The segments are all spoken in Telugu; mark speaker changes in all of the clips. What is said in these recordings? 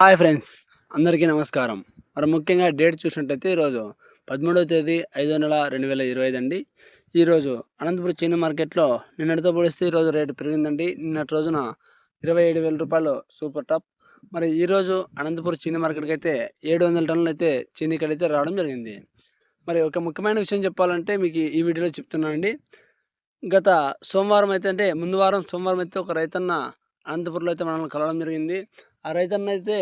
Speaker 1: హాయ్ ఫ్రెండ్స్ అందరికీ నమస్కారం. మరి ముఖ్యంగా డేట్ చూసినట్టయితే ఈరోజు పదమూడవ తేదీ ఐదో నెల రెండు వేల ఇరవై ఐదు అండి. ఈరోజు అనంతపురం చీన మార్కెట్లో నిన్నటితో పోలిస్తే ఈరోజు రేటు పెరిగిందండి. నిన్నటి రోజున ఇరవై ఏడు వేల రూపాయలు సూపర్ టాప్. మరి ఈరోజు అనంతపురం చిన్న మార్కెట్కి అయితే ఏడు వందల టన్నులు అయితే చీనికాయలు అయితే రావడం జరిగింది. మరి ఒక ముఖ్యమైన విషయం చెప్పాలంటే మీకు ఈ వీడియోలో చెప్తున్నానండి. గత సోమవారం అయితే అంటే ముందు వారం సోమవారం అయితే ఒక రైతన్న అనంతపురంలో అయితే మనల్ని కలవడం జరిగింది. ఆ రైతన్న అయితే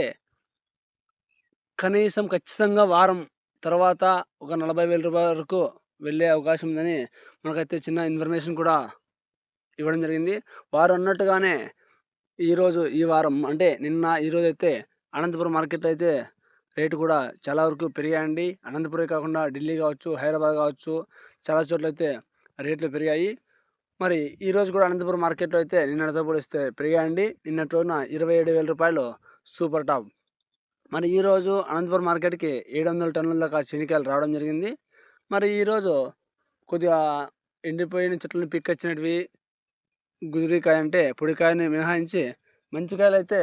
Speaker 1: కనీసం ఖచ్చితంగా వారం తర్వాత ఒక నలభై వేల రూపాయల వరకు వెళ్ళే అవకాశం ఉందని మనకైతే చిన్న ఇన్ఫర్మేషన్ కూడా ఇవ్వడం జరిగింది. వారు అన్నట్టుగానే ఈరోజు ఈ వారం అంటే నిన్న ఈరోజు అయితే అనంతపురం మార్కెట్ అయితే రేటు కూడా చాలా వరకు పెరిగాయండి. అనంతపురం కాకుండా ఢిల్లీ కావచ్చు హైదరాబాద్ కావచ్చు చాలా చోట్ల అయితే రేట్లు పెరిగాయి. మరి ఈరోజు కూడా అనంతపురం మార్కెట్లో అయితే నిన్నటితో పోలిస్తే పెరిగాయండి నిన్నటి రోజున ఇరవై ఏడు వేల రూపాయలు సూపర్ టాప్. మరి ఈరోజు అనంతపురం మార్కెట్కి ఏడు వందల టన్నుల దాకా శనికాయలు రావడం జరిగింది. మరి ఈరోజు కొద్దిగా ఎండిపోయిన చెట్లను పిక్కొచ్చినవి గుజరికాయ అంటే పొడికాయని మినహాయించి మంచి కాయలు అయితే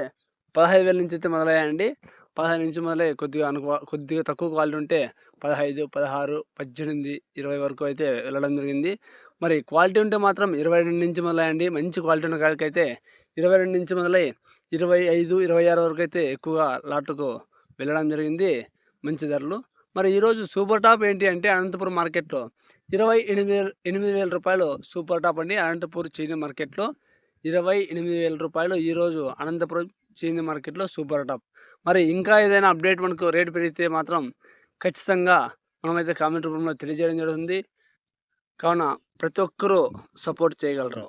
Speaker 1: పదహైదు వేల నుంచి అయితే మొదలయ్యాయండి. పదహైదు నుంచి మొదలై కొద్దిగా అనుకో కొద్దిగా తక్కువ క్వాలిటీ ఉంటే పదహైదు పదహారు పద్దెనిమిది ఇరవై వరకు అయితే వెళ్ళడం జరిగింది. మరి క్వాలిటీ ఉంటే మాత్రం ఇరవై రెండు నుంచి మొదలయ్యండి. మంచి క్వాలిటీ ఉన్న కాడికైతే ఇరవై రెండు నుంచి మొదలై ఇరవై ఐదు ఇరవై ఆరు వరకు అయితే ఎక్కువగా లాటుకు వెళ్ళడం జరిగింది. మంచి ధరలు. మరి ఈరోజు సూపర్ టాప్ ఏంటి అంటే అనంతపురం మార్కెట్లో ఇరవై ఎనిమిది ఎనిమిది వేల రూపాయలు సూపర్ టాప్ అండి. అనంతపురం చీని మార్కెట్లో ఇరవై ఎనిమిది వేల రూపాయలు ఈరోజు అనంతపురం చీని మార్కెట్లో సూపర్ టాప్. మరి ఇంకా ఏదైనా అప్డేట్ మనకు రేటు పెరిగితే మాత్రం ఖచ్చితంగా మనమైతే కామెంట్ రూపంలో తెలియజేయడం జరుగుతుంది. కావున ప్రతి ఒక్కరూ సపోర్ట్ చేయగలరు.